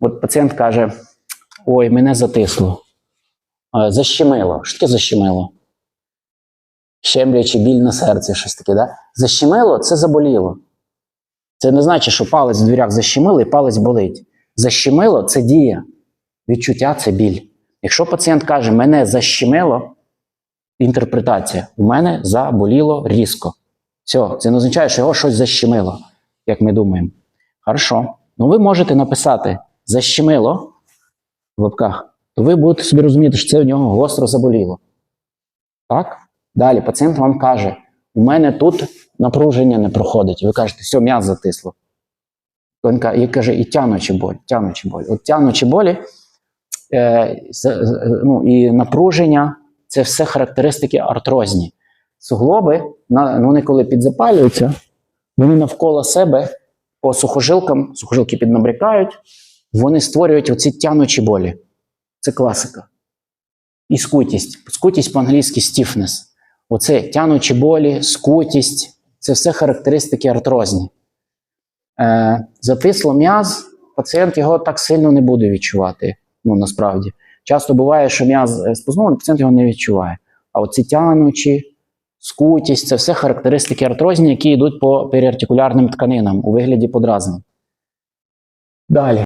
От пацієнт каже: ой, мене затисло, Е, защемило. Що таке защемило? Щемлячи біль на серці, щось таке, да? Защемило це заболіло. Це не значить, що палець в дверях защемило і палець болить. Защемило це дія. Відчуття це біль. Якщо пацієнт каже, мене защемило, інтерпретація, у мене заболіло різко. Все, це не означає, що його щось защемило, як ми думаємо. Хорошо. Ну ви можете написати защемило в лапках, то ви будете собі розуміти, що це в нього гостро заболіло. Так? Далі пацієнт вам каже: у мене тут напруження не проходить. Ви кажете, все, м'яз затисло. Він каже, і тянучі боль, тянучі боль. От тянучі болі е, ну, і напруження це все характеристики артрозні. Суглоби, вони коли підзапалюються, вони навколо себе по сухожилкам, сухожилки піднабрякають, вони створюють оці тянучі болі. Це класика. І скутість. Скутість по-англійськи stiffness. Оце тянучі болі, скутість це все характеристики артрозні. Е, затисло м'яз, пацієнт його так сильно не буде відчувати. Ну, насправді. Часто буває, що м'яз е, спознований, пацієнт його не відчуває. А оці тянучі, скутість це все характеристики артрозні, які йдуть по періартикулярним тканинам у вигляді подразнень. Далі.